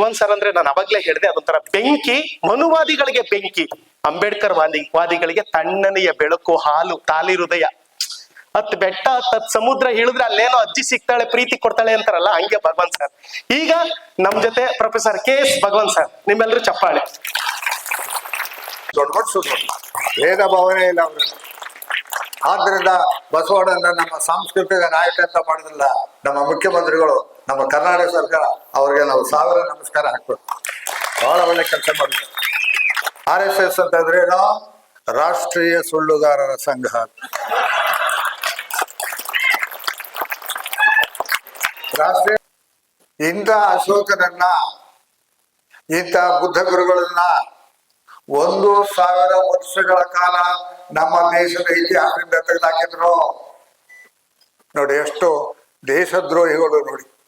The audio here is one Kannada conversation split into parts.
ಭಗವಂತ್ ಸರ್ ಅಂದ್ರೆ ನಾನು ಅವಾಗ್ಲೇ ಹೇಳಿದೆ ಅದೊಂಥರ ಬೆಂಕಿ, ಮನುವಾದಿಗಳಿಗೆ ಬೆಂಕಿ. ಅಂಬೇಡ್ಕರ್ ವಾದಿ, ವಾದಿಗಳಿಗೆ ತಣ್ಣನೆಯ ಬೆಳಕು, ಹಾಲು, ತಾಲಿ ಹೃದಯ. ಹತ್ ಬೆಟ್ಟ ಹತ್ ಸಮುದ್ರ ಹೇಳಿದ್ರೆ ಅಲ್ಲೇನೋ ಅಜ್ಜಿ ಸಿಗ್ತಾಳೆ, ಪ್ರೀತಿ ಕೊಡ್ತಾಳೆ ಅಂತಾರಲ್ಲ, ಹಂಗೆ ಭಗವಂತ್ ಸರ್. ಈಗ ನಮ್ ಜೊತೆ professor K S Bhagwant sir ನಿಮ್ಮೆಲ್ಲರೂ ಚಪ್ಪಾಳೆ. ದೊಡ್ಡ ಭೇದ ಭಾವನೆ ಇಲ್ಲ ಅವರು ಆದ್ರಿಂದ ಬಸವಣ್ಣನ ನಮ್ಮ ಸಾಂಸ್ಕೃತಿಕ ನಾಯಕ ಅಂತ ಮಾಡಿದ್ರಲ್ಲ ನಮ್ಮ ಮುಖ್ಯಮಂತ್ರಿಗಳು ನಮ್ಮ ಕರ್ನಾಟಕ ಸರ್ಕಾರ ಅವ್ರಿಗೆ ನಾವು ಸಾವಿರ ನಮಸ್ಕಾರ ಹಾಕ್ಬೇಕು. ಬಹಳ ಒಳ್ಳೆ ಕೆಲಸ ಮಾಡಿದ್ರು. ಆರ್ ಎಸ್ ಎಸ್ ರಾಷ್ಟ್ರೀಯ ಸುಳ್ಳುಗಾರರ ಸಂಘ. ರಾಷ್ಟ್ರೀಯ ಇಂಥ ಅಶೋಕನನ್ನ, ಇಂಥ ಬುದ್ಧ ಗುರುಗಳನ್ನ ಒಂದು ಸಾವಿರ ವರ್ಷಗಳ ಕಾಲ ನಮ್ಮ ದೇಶದ ಇತಿಹಾಸದಿಂದ ತೆಗೆದಾಕಿದ್ರು ನೋಡಿ ಎಷ್ಟು ದೇಶದ್ರೋಹಿಗಳು ನೋಡಿ.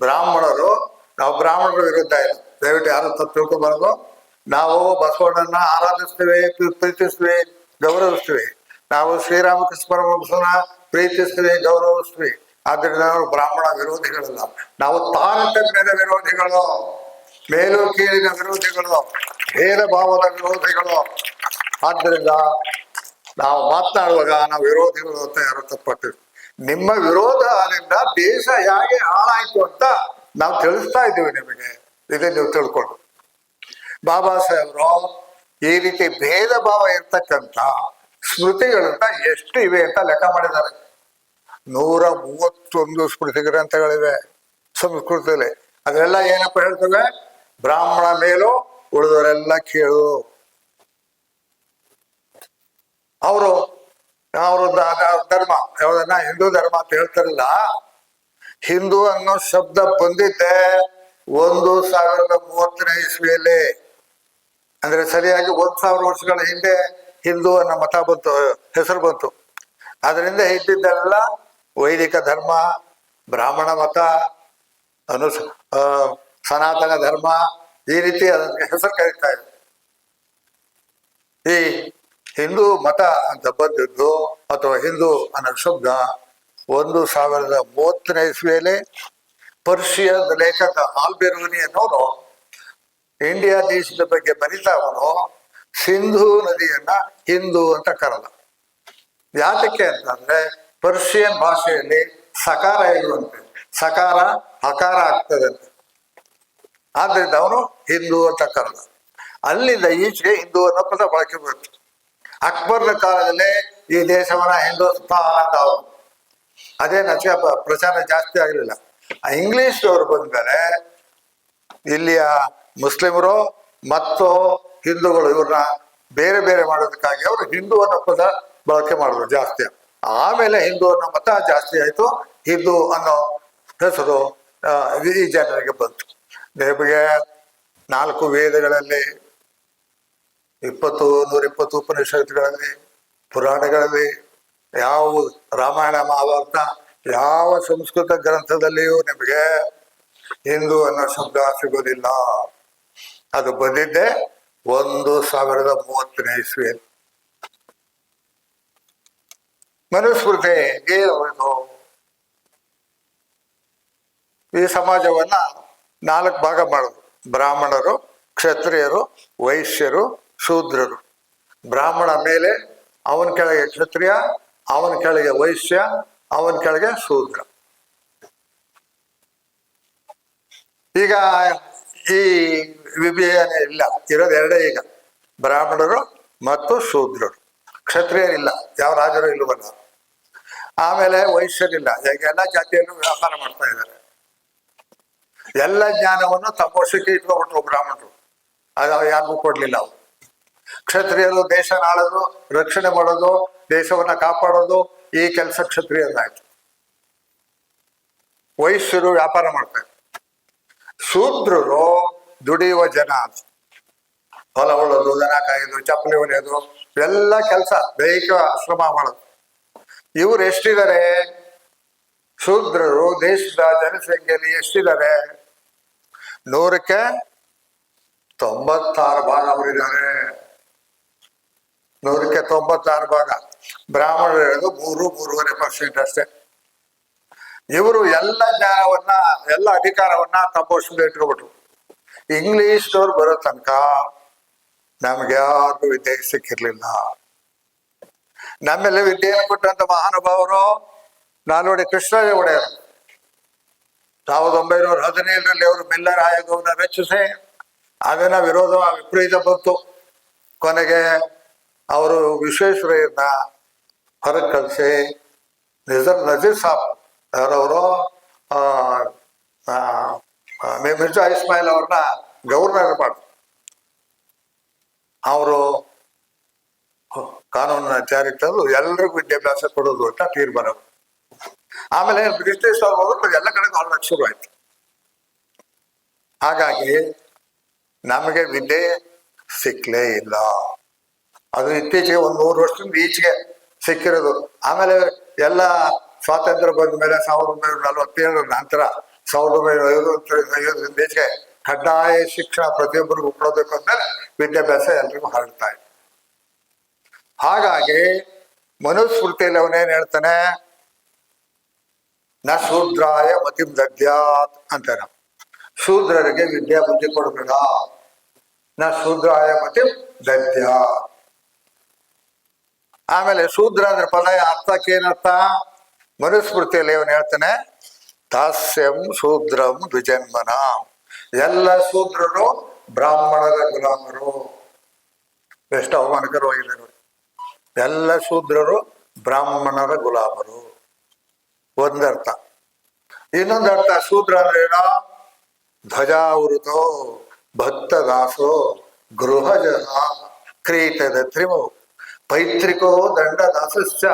ಬ್ರಾಹ್ಮಣರು, ನಾವು ಬ್ರಾಹ್ಮಣರ ವಿರುದ್ಧ ಇಲ್ಲ. ದಯವಿಟ್ಟು ಯಾರು ತಪ್ಪು ತಿಳ್ಕೊಬಾರದು. ನಾವು ಬಸವಣ್ಣನ ಆರಾಧಿಸ್ತೀವಿ ಪ್ರೀ- ಪ್ರೀತಿಸ್ತೀವಿ ಗೌರವಿಸ್ತೀವಿ ನಾವು ಶ್ರೀರಾಮಕೃಷ್ಣ ಪರಮಹಂಸನ ಪ್ರೀತಿಸ್ತೀವಿ ಗೌರವಿಸ್ತೀವಿ ಆದ್ರಿಂದ ನಾವು ಬ್ರಾಹ್ಮಣ ವಿರೋಧಿಗಳಲ್ಲ. ನಾವು ತಾರತಮ್ಯದ ವಿರೋಧಿಗಳು, ಮೇಲು ಕೀಳಿನ ವಿರೋಧಿಗಳು ಭೇದ ಭಾವದ ವಿರೋಧಿಗಳು. ಆದ್ದರಿಂದ ನಾವು ಮಾತನಾಡುವಾಗ ನಾವು ವಿರೋಧಿಗಳು ಅಂತ ಯಾರು ತಪ್ಪಟ್ಟಿವಿ ನಿಮ್ಮ ವಿರೋಧದಿಂದ ದೇಶ ಹೇಗೆ ಹಾಳಾಯ್ತು ಅಂತ ನಾವು ತಿಳಿಸ್ತಾ ಇದ್ದೀವಿ ನಿಮಗೆ. ಇದನ್ನ ನೀವು ತಿಳ್ಕೊಂಡು ಬಾಬಾ ಸಾಹೇಬ್ರು ಈ ರೀತಿ ಭೇದ ಭಾವ ಇರ್ತಕ್ಕಂಥ ಸ್ಮೃತಿಗಳನ್ನ ಎಷ್ಟು ಇವೆ ಅಂತ ಲೆಕ್ಕ ಮಾಡಿದ್ದಾರೆ. ನೂರ ಮೂವತ್ತೊಂದು ಸ್ಮೃತಿ ಗ್ರಂಥಗಳಿವೆ ಸಂಸ್ಕೃತದಲ್ಲಿ. ಅದೆಲ್ಲ ಏನಪ್ಪ ಹೇಳ್ತವೆ? ಬ್ರಾಹ್ಮಣ ಮೇಲೂ ಉಳಿದವರೆಲ್ಲ ಕೇಳು. ಅವರು ಅವರು ಧರ್ಮ. ಯಾವ್ದನ್ನ ಹಿಂದೂ ಧರ್ಮ ಅಂತ ಹೇಳ್ತಾರಲ್ಲ. ಹಿಂದೂ ಅನ್ನೋ ಶಬ್ದ ಬಂದಿದ್ದೆ ಒಂದು ಸಾವಿರದ ಮೂವತ್ತನೇ ಇಸ್ವಿಯಲ್ಲಿ. ಅಂದ್ರೆ ಸರಿಯಾಗಿ ಒಂದ್ ಸಾವಿರ ವರ್ಷಗಳ ಹಿಂದೆ ಹಿಂದೂ ಅನ್ನೋ ಮತ ಬಂತು, ಹೆಸರು ಬಂತು. ಅದರಿಂದ ಇದ್ದಿದ್ದೆಲ್ಲ ವೈದಿಕ ಧರ್ಮ, ಬ್ರಾಹ್ಮಣ ಮತ ಅನು ಸನಾತನ ಧರ್ಮ ಈ ರೀತಿ ಅದಕ್ಕೆ ಹೆಸರು ಕರೀತಾ ಇದೆ ಈ ಹಿಂದೂ ಮತ ಅಂತ ಬಂದದ್ದು ಅಥವಾ ಹಿಂದೂ ಅನ್ನೋ ಶಬ್ದ ಒಂದು ಸಾವಿರದ ಮೂವತ್ತನೇ ಇಸ್ವಿಯಲ್ಲಿ ಪರ್ಷಿಯನ್ ಲೇಖಕ ಆಲ್ಬೆರೂನಿ ಅನ್ನೋನು ಇಂಡಿಯಾ ದೇಶದ ಬಗ್ಗೆ ಬರಿತಾ ಅವರು ಸಿಂಧೂ ನದಿಯನ್ನ ಹಿಂದೂ ಅಂತ ಕರೆದ. ಯಾತಕ್ಕೆ ಅಂತಂದ್ರೆ ಪರ್ಷಿಯನ್ ಭಾಷೆಯಲ್ಲಿ ಸಕಾರ ಇರುವಂತೆ ಸಕಾರ ಹಕಾರ ಆಗ್ತದಂತೆ ಆದ್ರಿಂದ ಅವನು ಹಿಂದೂ ಅಂತ ಕರೆದ. ಅಲ್ಲಿಂದ ಈಚೆಗೆ ಹಿಂದೂ ಅನ್ನೋ ಪದ ಬಳಕೆ ಬಂತು ಅಕ್ಬರ್ನ ಕಾಲದಲ್ಲಿ ಈ ದೇಶವನ್ನ ಹಿಂದೂತ್ವ ಅಂತ ಅದೇ ನಚ ಪ್ರಚಾರ ಜಾಸ್ತಿ ಆಗಲಿಲ್ಲ ಇಂಗ್ಲಿಷ್ ಅವರು ಬಂದ್ಮೇಲೆ ಇಲ್ಲಿಯ ಮುಸ್ಲಿಮರು ಮತ್ತು ಹಿಂದೂಗಳು ಇವ್ರನ್ನ ಬೇರೆ ಬೇರೆ ಮಾಡೋದಕ್ಕಾಗಿ ಅವರು ಹಿಂದೂ ಅನ್ನೋ ಪದ ಬಳಕೆ ಮಾಡಿದ್ರು ಜಾಸ್ತಿ. ಆಮೇಲೆ ಹಿಂದೂ ಅನ್ನೋ ಮತ ಜಾಸ್ತಿ ಆಯ್ತು. ಹಿಂದೂ ಅನ್ನೋ ಹೆಸರು ಈ ಜನರಿಗೆ ಬಂತು. ನಿಮಗೆ ನಾಲ್ಕು ವೇದಗಳಲ್ಲಿ ಇಪ್ಪತ್ತು ನೂರ ಇಪ್ಪತ್ತು ಉಪನಿಷತ್ತುಗಳಲ್ಲಿ, ಪುರಾಣಗಳಲ್ಲಿ ಯಾವ ರಾಮಾಯಣ, ಮಹಾಭಾರತ ಯಾವ ಸಂಸ್ಕೃತ ಗ್ರಂಥದಲ್ಲಿಯೂ ನಿಮಗೆ ಹಿಂದೂ ಅನ್ನೋ ಶಬ್ದ ಸಿಗೋದಿಲ್ಲ. ಅದು ಬಂದಿದ್ದೆ ಒಂದು ಸಾವಿರದ ಮೂವತ್ತನೇ ಇಸ್ವಿಯಲ್ಲಿ. ಮನುಸ್ಮೃತಿ ಏನು ಈ ಸಮಾಜವನ್ನ ನಾಲ್ಕು ಭಾಗ ಮಾಡೋದು. ಬ್ರಾಹ್ಮಣರು, ಕ್ಷತ್ರಿಯರು, ವೈಶ್ಯರು ಶೂದ್ರರು. ಬ್ರಾಹ್ಮಣ ಮೇಲೆ ಅವನ ಕೆಳಗೆ ಕ್ಷತ್ರಿಯ, ಅವನ ಕೆಳಗೆ ವೈಶ್ಯ, ಅವನ ಕೆಳಗೆ ಶೂದ್ರ. ಈಗ ಈ ವಿಭಜನೆ ಇಲ್ಲ. ಇರೋದು ಎರಡೇ ಈಗ. ಬ್ರಾಹ್ಮಣರು ಮತ್ತು ಶೂದ್ರರು. ಕ್ಷತ್ರಿಯರಿಲ್ಲ. ಯಾವ ರಾಜರು ಇಲ್ಲವಲ್ಲ ಆಮೇಲೆ ವೈಶ್ಯರಿಲ್ಲ. ಈಗ ಎಲ್ಲ ಜಾತಿಯನ್ನು ವ್ಯಾಪಾರ ಮಾಡ್ತಾ ಇದ್ದಾರೆ. ಎಲ್ಲ ಜ್ಞಾನವನ್ನು ತಮ್ಮ ವಶಕ್ಕೆ ಬ್ರಾಹ್ಮಣರು. ಅದು ಯಾರಿಗೂ ಕೊಡ್ಲಿಲ್ಲ ಅವರು. ಕ್ಷತ್ರಿಯರು ದೇಶ ನಾಳೋದು ರಕ್ಷಣೆ ಮಾಡೋದು, ದೇಶವನ್ನ ಕಾಪಾಡೋದು, ಈ ಕೆಲಸ ಕ್ಷತ್ರಿಯದಾಯ್ತು ವೈಶ್ಯರು ವ್ಯಾಪಾರ ಮಾಡ್ತಾರೆ ಶೂದ್ರರು ದುಡಿಯುವ ಜನ ಅಂತ ಹೊಲ ಉಳೋದು, ದನ ಕಾಯೋದು, ಚಪ್ಪಲಿ ಹೊಲಿಯೋದು ಎಲ್ಲ ಕೆಲಸ, ದೈಹಿಕ ಶ್ರಮ ಮಾಡೋದು. ಇವ್ರು ಎಷ್ಟಿದ್ದಾರೆ ಶೂದ್ರರು ದೇಶದ ಜನಸಂಖ್ಯೆಯಲ್ಲಿ ಎಷ್ಟಿದ್ದಾರೆ ನೂರಕ್ಕೆ ತೊಂಬತ್ತಾರು ಭಾಗ ಅವರಿದ್ದಾರೆ. ನೂರಕ್ಕೆ ತೊಂಬತ್ತಾರು ಭಾಗ. ಬ್ರಾಹ್ಮಣರು ಹೇಳೋದು ಮೂರು, ಮೂರುವರೆ ಪರ್ಸೆಂಟ್ ಅಷ್ಟೇ. ಇವರು ಎಲ್ಲ ಜ್ಞಾನವನ್ನ, ಎಲ್ಲ ಅಧಿಕಾರವನ್ನ ವಶದಲ್ಲಿ ಇಟ್ಕೊಬಿಟ್ರು. ಇಂಗ್ಲಿಷ್ನವ್ರು ಬರೋ ತನಕ ನಮ್ಗೆ ಯಾರು ವಿದ್ಯೆ ಸಿಕ್ಕಿರ್ಲಿಲ್ಲ. ನಮ್ಮೆಲ್ಲ ವಿದ್ಯೆಯನ್ನು ಕೊಟ್ಟಂತ ಮಹಾನುಭಾವರು? ನಾಲ್ವಡಿ ಕೃಷ್ಣರಾಜ ಒಡೆಯರು. ಸಾವಿರದ ಒಂಬೈನೂರ ಹದಿನೇಳರಲ್ಲಿ ಅವರು ಮಿಲ್ಲರ್ ಆಯೋಗವನ್ನು ರಚಿಸಿ, ಅದನ್ನ ವಿರೋಧ ವಿಪರೀತ ಬಂತು. ಕೊನೆಗೆ ಅವರು ವಿಶ್ವೇಶ್ವರಯ್ಯನ ಹೊರಗೆ ಕಳಿಸಿ ನಿಜರ್ ನಜೀರ್ ಸಾಬ್ ಅವರವರು ಮಿರ್ಜಾ ಇಸ್ಮಾಯಿಲ್ ಅವ್ರನ್ನ ಗವರ್ನರ್ ಮಾಡಿದ್ರು ಅವರು ಕಾನೂನನ್ನ ಜಾರಿ ತಂದು ಎಲ್ರಿಗೂ ವಿದ್ಯಾಭ್ಯಾಸ ಕೊಡೋದು ಅಂತ ತೀರ್ಮಾನ ಆಮೇಲೆ ಬ್ರಿಟಿಷ್ ಅವ್ರು ಹೋದ್ರೆ, ಎಲ್ಲ ಕಡೆ ಹೊರಡಕ್ಕೆ ಶುರು ಆಯ್ತು. ಹಾಗಾಗಿ ನಮಗೆ ವಿದ್ಯೆ ಸಿಕ್ಲೇ ಇಲ್ಲ. ಅದು ಇತ್ತೀಚೆಗೆ ಒಂದು ನೂರು ವರ್ಷದಿಂದ ಈಚೆಗೆ ಸಿಕ್ಕಿರೋದು. ಆಮೇಲೆ ಎಲ್ಲ ಸ್ವಾತಂತ್ರ್ಯ ಬಂದ ಮೇಲೆ ಸಾವಿರದ ಒಂಬೈನೂರ ನಲವತ್ತೇಳರ ನಂತರ ಸಾವಿರದ ಒಂಬೈನೂರ ಐವತ್ತು ಐವತ್ತರಿಂದ ಈಚೆಗೆ ಕಡ್ಡಾಯ ಶಿಕ್ಷಣ ಪ್ರತಿಯೊಬ್ಬರಿಗೂ ಕೊಡಬೇಕು ಅಂತ ವಿದ್ಯಾಭ್ಯಾಸ ಎಲ್ರಿಗೂ ಹರಡ್ತಾ ಇದೆ. ಹಾಗಾಗಿ ಮನುಸ್ಮೃತಿಯಲ್ಲಿ ಅವನೇನ್ ಹೇಳ್ತಾನೆ? ನ ಶೂದ್ರಾಯ ಮತಿಂ ದದ್ಯಾತ್ ಅಂತಾನ ಶೂದ್ರರಿಗೆ ವಿದ್ಯಾ ಬುದ್ಧಿ ಕೊಡಬೇಡ. ನ ಶೂದ್ರಾಯ ಮತಿಂ ದದ್ಯಾತ್. ಆಮೇಲೆ ಶೂದ್ರ ಅಂದ್ರೆ ಪದ ಅರ್ಥಕ್ಕೆ ಏನರ್ಥ? ಮನುಸ್ಮೃತಿಯಲ್ಲಿ ಅವನು ಹೇಳ್ತಾನೆ? ದಾಸ್ಯಂ ಶೂದ್ರಂ ದ್ವಿಜನ್ಮನ. ಎಲ್ಲ ಶೂದ್ರರು ಬ್ರಾಹ್ಮಣರ ಗುಲಾಮರು. ಎಷ್ಟು ಅವಮಾನಕರವಾಗಿದೆ ನೋಡಿ. ಎಲ್ಲ ಶೂದ್ರರು ಬ್ರಾಹ್ಮಣರ ಗುಲಾಮರು. ಒಂದರ್ಥ. ಇನ್ನೊಂದು ಅರ್ಥ ಶೂದ್ರ ಅಂದ್ರೆ ಏನೋ? ಧ್ವಜಾವೃತೋ, ಭಕ್ತದಾಸೋ ಗೃಹಜ ಕ್ರೀತದ ತ್ರಿಮು. ಪೈತ್ರಿಕೋ ದಂಡ ದಾಸಶ್ಚ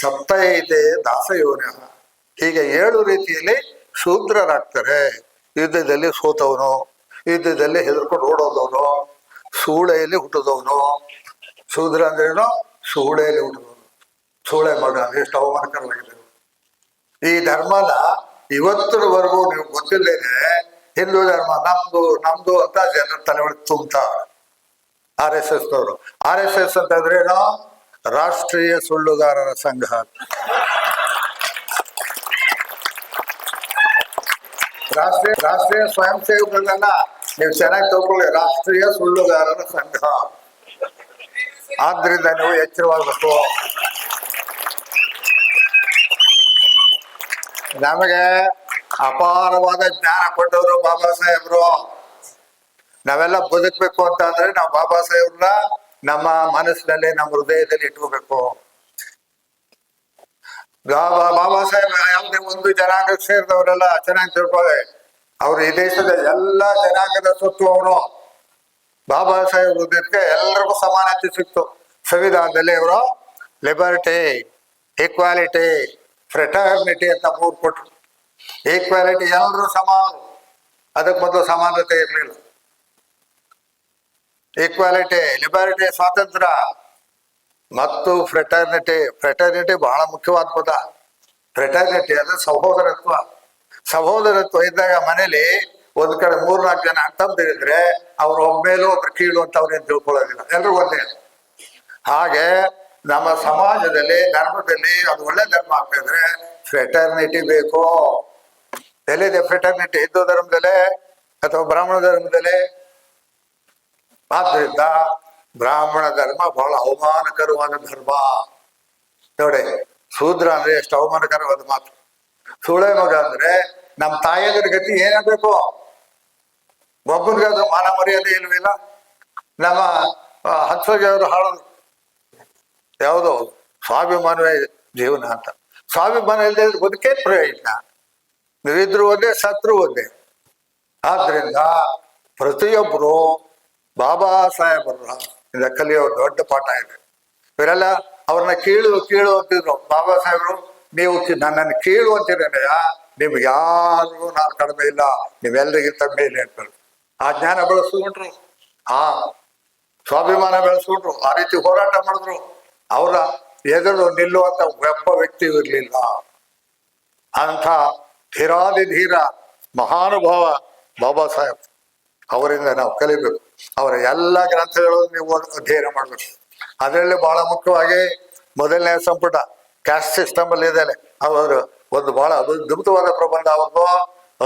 ಸಪ್ತೈತೆ ದಾಸಯೋನ. ಹೀಗೆ ಏಳು ರೀತಿಯಲ್ಲಿ ಶೂದ್ರರಾಗ್ತಾರೆ. ಯುದ್ಧದಲ್ಲಿ ಸೋತವನು, ಯುದ್ಧದಲ್ಲಿ ಹೆದರ್ಕೊಂಡು ಓಡೋದವನು, ಸೂಳೆಯಲ್ಲಿ ಹುಟ್ಟಿದವನು. ಶೂದ್ರ ಅಂದ್ರೇನು? ಸೂಳೆಯಲ್ಲಿ ಹುಟ್ಟಿದವನು. ಸೂಳೆ ಮಗ, ಎಷ್ಟು ಅವಮಾನಕರವಾಗಿದೆ. ಈ ಧರ್ಮನ ಇವತ್ತರವರೆಗೂ ನೀವು ಗೊತ್ತಿಲ್ಲೇನೆ, ಹಿಂದೂ ಧರ್ಮ, ನಮ್ದು ನಮ್ದು ಅಂತ ಜನರ ತಲೆ ಒಳಗೆ ಆರ್ ಎಸ್ ಎಸ್ ಅವರು ಆರ್ ಎಸ್ ಎಸ್ ಅಂತಂದ್ರೆ ರಾಷ್ಟ್ರೀಯ ಸುಳ್ಳುಗಾರರ ಸಂಘ ರಾಷ್ಟ್ರೀಯ ರಾಷ್ಟ್ರೀಯ ಸ್ವಯಂ ಸೇವಕರನ್ನ ನೀವು ಚೆನ್ನಾಗಿ ತಗೊಳ್ಳಿ ರಾಷ್ಟ್ರೀಯ ಸುಳ್ಳುಗಾರರ ಸಂಘ. ಆದ್ರಿಂದ ನೀವು ಎಚ್ಚರವಾಗಬೇಕು. ನಮಗೆ ಅಪಾರವಾದ ಜ್ಞಾನ ಕೊಟ್ಟವರು ಬಾಬಾ ಸಾಹೇಬ್ರು. ನಾವೆಲ್ಲ ಬದುಕಬೇಕು ಅಂತ ಅಂದ್ರೆ ನಾವು ಬಾಬಾ ಸಾಹೇಬ್ರನ್ನ ನಮ್ಮ ಮನಸ್ಸಿನಲ್ಲಿ, ನಮ್ಮ ಹೃದಯದಲ್ಲಿ ಇಟ್ಕೋಬೇಕು. ಬಾಬಾ ಬಾಬಾ ಸಾಹೇಬ್ ಯಾವುದೇ ಒಂದು ಜನಾಂಗಕ್ಕೆ ಸೇರಿದವರೆಲ್ಲ ಚೆನ್ನಾಗಿ ತಿಳ್ಕೊಳ್ಳಿ. ಅವ್ರು ಈ ದೇಶದ ಎಲ್ಲ ಜನಾಂಗದ ಸ್ವತ್ತು ಅವರು ಬಾಬಾ ಸಾಹೇಬ್ ಹೃದಯಕ್ಕೆ ಎಲ್ಲರಿಗೂ ಸಮಾನತೆ ಸಿಕ್ತು. ಸಂವಿಧಾನದಲ್ಲಿ ಅವರು ಲಿಬರ್ಟಿ, ಈಕ್ವಾಲಿಟಿ, ಫ್ರೆಟರ್ನಿಟಿ ಅಂತ ಮೂರು ಕೊಟ್ರು. ಈಕ್ವಾಲಿಟಿ ಎಲ್ಲರೂ ಸಮಾನ. ಅದಕ್ಕೆ ಮೊದಲು ಸಮಾನತೆ ಇರಲಿಲ್ಲ. ಈಕ್ವಾಲಿಟಿ ಲಿಬರ್ಟಿ ಸ್ವಾತಂತ್ರ್ಯ ಮತ್ತು ಫ್ರೆಟರ್ನಿಟಿ ಫ್ರೆಟರ್ನಿಟಿ ಬಹಳ ಮುಖ್ಯವಾದ ಪದ. ಫ್ರೆಟರ್ನಿಟಿ ಅಂದ್ರೆ ಸಹೋದರತ್ವ. ಸಹೋದರತ್ವ ಇದ್ದಾಗ ಮನೇಲಿ ಒಂದ್ ಕಡೆ ಮೂರ್ನಾಲ್ಕು ಜನ ಅಂತಂದಿದ್ರೆ ಅವ್ರು ಮೇಲೂ ಒಬ್ರು ಕೀಳು ಅಂತ ಅವ್ರೇನು ತಿಳ್ಕೊಳ್ಳೋದಿಲ್ಲ. ಎಲ್ರು ಒಂದೇ. ಹಾಗೆ ನಮ್ಮ ಸಮಾಜದಲ್ಲಿ, ಧರ್ಮದಲ್ಲಿ ಅದು ಒಳ್ಳೆ ಧರ್ಮ ಆಗ್ತಿದ್ರೆ ಫ್ರೆಟರ್ನಿಟಿ ಬೇಕು. ಎಲ್ಲಿದೆ ಫ್ರೆಟರ್ನಿಟಿ ಹಿಂದೂ ಧರ್ಮದಲ್ಲೇ ಅಥವಾ ಬ್ರಾಹ್ಮಣ ಧರ್ಮದಲ್ಲೇ? ಆದ್ರಿಂದ ಬ್ರಾಹ್ಮಣ ಧರ್ಮ ಬಹಳ ಅವಮಾನಕರವಾದ ಧರ್ಮ. ನೋಡಿ, ಶೂದ್ರ ಅಂದ್ರೆ ಎಷ್ಟು ಅವಮಾನಕರವಾದ ಮಾತು. ಸುಳೆ ಮಗ ಅಂದ್ರೆ ನಮ್ಮ ತಾಯಿಯದ್ರ ಗತಿ ಏನಾಗಬೇಕು? ಒಬ್ಬನಿಗಾದ್ರೂ ಮಾನ ಮರ್ಯಾದೆ ಇಲ್ವಿಲ್ಲ ನಮ್ಮ ಹತ್ಸೋಜಿಯವರು ಹಾಳು ಯಾವುದೋ, ಸ್ವಾಭಿಮಾನವೇ ಜೀವನ ಅಂತ. ಸ್ವಾಭಿಮಾನ ಇಲ್ಲದೆ ಬದುಕೇ ಪ್ರಯೋಜನ ನೀವಿದ್ರು ಒಂದೇ ಸತ್ರು ಒಂದೇ. ಆದ್ರಿಂದ ಪ್ರತಿಯೊಬ್ಬರು ಬಾಬಾ ಸಾಹೇಬರ ಇಂದ ಕಲಿಯೋ ದೊಡ್ಡ ಪಾಠ ಇದೆ. ಇವರೆಲ್ಲ ಅವ್ರನ್ನ ಕೇಳು ಕೇಳು ಅಂತಿದ್ರು. ಬಾಬಾ ಸಾಹೇಬರು, ನೀವು ನನ್ನನ್ನು ಕೀಳು ಅಂತಿದ್ದೇನೆ ನಿಮ್ಗೆ ಯಾರಿಗೂ ನಾನು ಕಡಿಮೆ ಇಲ್ಲ. ನೀವೆಲ್ಲರಿಗಿಂತ ಮೇಲೆ ಅಂತಾರೆ ಆ ಜ್ಞಾನ ಬೆಳೆಸ್ಕೊಂಡ್ರು ಆ ಸ್ವಾಭಿಮಾನ ಬೆಳೆಸ್ಕೊಂಡ್ರು ಆ ರೀತಿ ಹೋರಾಟ ಮಾಡಿದ್ರು. ಅವರ ಎದುರು ನಿಲ್ಲುವಂತ ಒಬ್ಬ ವ್ಯಕ್ತಿ ಇರಲಿಲ್ಲ. ಅಂತ ಧೀರಾದಿ ಧೀರ ಮಹಾನುಭಾವ ಬಾಬಾ ಸಾಹೇಬ್. ಅವರಿಂದ ನಾವು ಕಲಿಬೇಕು. ಅವರ ಎಲ್ಲ ಗ್ರಂಥಗಳು ನೀವು ಅಧ್ಯಯನ ಮಾಡಬೇಕು. ಅದರಲ್ಲಿ ಬಹಳ ಮುಖ್ಯವಾಗಿ ಮೊದಲನೇ ಸಂಪುಟ ಕ್ಯಾಸ್ಟ್ ಸಿಸ್ಟಮ್ ಅಲ್ಲಿ ಇದೆ ಅವರು ಒಂದು ಬಹಳ ಅದ್ಭುತವಾದ ಪ್ರಬಂಧ. ಅವ್ರದ್ದು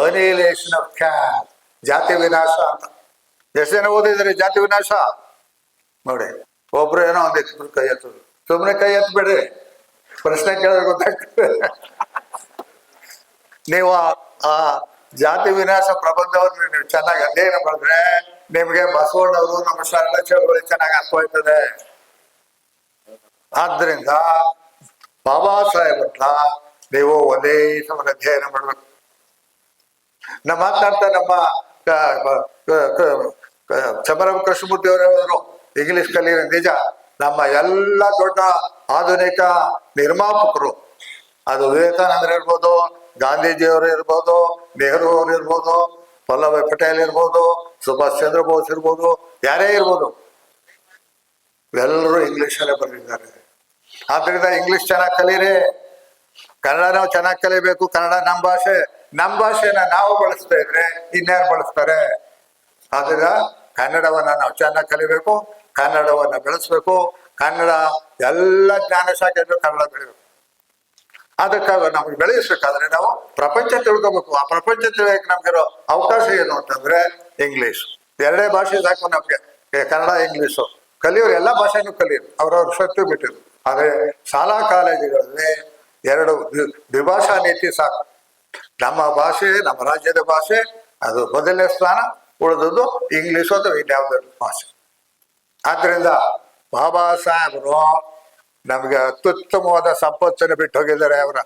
ಅನಿಲೇಷನ್ ಆಫ್ ಕ್ಯಾಸ್ಟ್ ಜಾತಿ ವಿನಾಶ ಅಂತ. ಎಷ್ಟು ಜನ ಓದಿದ್ರಿ ಜಾತಿ ವಿನಾಶ? ನೋಡಿ, ಒಬ್ರು ಏನೋ ಒಂದ್ ಇಬ್ರು ಕೈ ಎತ್ತದು ಸುಮ್ಮನೆ ಕೈ ಎತ್ತಬೇಡ್ರಿ ಪ್ರಶ್ನೆ ಕೇಳಿದ್ರೆ ಗೊತ್ತಾಗ್ತದೆ. ನೀವು ಆ ಜಾತಿ ವಿನಾಶ ಪ್ರಬಂಧವನ್ನು ನೀವು ಚೆನ್ನಾಗಿ ಅಧ್ಯಯನ ಮಾಡಿದ್ರೆ ನಿಮ್ಗೆ ಬಸವಣ್ಣವರು ನಮ್ಮ ಚಳವಳಿ ಚೆನ್ನಾಗಿ ಅರ್ಥವಾಯ್ತದೆ ಆದ್ರಿಂದ ಬಾಬಾ ಸಾಹೇಬ್ರನ್ನ ನೀವು ಒಂದೇ ಸಮಯ ಅಧ್ಯಯನ ಮಾಡ್ಬೇಕು. ನಮ್ಮ ಮಾತನಾಡ್ತಾ ನಮ್ಮ ಚಮರಂ ಕೃಷ್ಣಮೂರ್ತಿ ಅವರು ಹೇಳಿದ್ರು ಇಂಗ್ಲಿಷ್ ಕಲಿಯ ನಿಜ, ನಮ್ಮ ಎಲ್ಲ ದೊಡ್ಡ ಆಧುನಿಕ ನಿರ್ಮಾಪಕರು, ಅದು ವಿವೇಕಾನಂದ್ರ ಇರ್ಬೋದು ಗಾಂಧೀಜಿಯವರು ಇರ್ಬೋದು, ನೆಹರು ಅವರು ಇರ್ಬೋದು ವಲ್ಲಭಾಯ್ ಪಟೇಲ್ ಇರ್ಬೋದು, ಸುಭಾಷ್ ಚಂದ್ರ ಬೋಸ್ ಇರ್ಬೋದು, ಯಾರೇ ಇರ್ಬೋದು. ಎಲ್ಲರೂ ಇಂಗ್ಲೀಷಲ್ಲೇ ಬರೆದಿದ್ದಾರೆ ಆದ್ರಿಂದ ಇಂಗ್ಲಿಷ್ ಚೆನ್ನಾಗಿ ಕಲೀರಿ. ಕನ್ನಡ ನಾವು ಚೆನ್ನಾಗಿ ಕಲಿಬೇಕು. ಕನ್ನಡ ನಮ್ಮ ಭಾಷೆ ನಮ್ಮ ಭಾಷೆನ ನಾವು ಬಳಸ್ತಾ ಇದ್ರೆ ಇನ್ಯಾರು ಬಳಸ್ತಾರೆ? ಆದ್ರಿಂದ ಕನ್ನಡವನ್ನ ನಾವು ಚೆನ್ನಾಗಿ ಕಲಿಬೇಕು, ಕನ್ನಡವನ್ನ ಬೆಳೆಸ್ಬೇಕು, ಕನ್ನಡ ಎಲ್ಲ ಜ್ಞಾನ ಶಾಖೆಯಲ್ಲೂ ಕನ್ನಡ ಬೆಳಿಬೇಕು ಅದಕ್ಕಾಗ ನಮ್ಗೆ ಬೆಳೆಸಬೇಕಾದ್ರೆ ನಾವು ಪ್ರಪಂಚ ತಿಳ್ಕೊಬೇಕು. ಆ ಪ್ರಪಂಚ ತಿಳಿಯಕ್ಕೆ ನಮ್ಗಿರೋ ಅವಕಾಶ ಏನು ಅಂತಂದ್ರೆ ಇಂಗ್ಲಿಷ್ ಎರಡೇ ಭಾಷೆ ಸಾಕು ನಮ್ಗೆ. ಕನ್ನಡ ಇಂಗ್ಲಿಷು ಕಲಿಯೋರು ಎಲ್ಲ ಭಾಷೆನೂ ಕಲಿಯೋರು. ಅವ್ರವ್ರ ಶಕ್ತಿ ಬಿಟ್ಟಿದ್ರು. ಆದ್ರೆ ಶಾಲಾ ಕಾಲೇಜುಗಳಲ್ಲಿ ಎರಡು ದ್ವಿ- ದ್ವಿಭಾಷಾ ನೀತಿ ಸಾಕು. ನಮ್ಮ ಭಾಷೆ, ನಮ್ಮ ರಾಜ್ಯದ ಭಾಷೆ, ಅದು ಮೊದಲನೇ ಸ್ಥಾನ, ಉಳಿದದ್ದು ಇಂಗ್ಲಿಷ್ ಅಥವಾ ಇನ್ಯಾವುದೇ ಭಾಷೆ. ಆದ್ರಿಂದ ಬಾಬಾ ಸಾಹೇಬರು ನಮಗೆ ಅತ್ಯುತ್ತಮವಾದ ಸಂಪತ್ತನ್ನು ಬಿಟ್ಟು ಹೋಗಿದ್ದಾರೆ ಅವರ.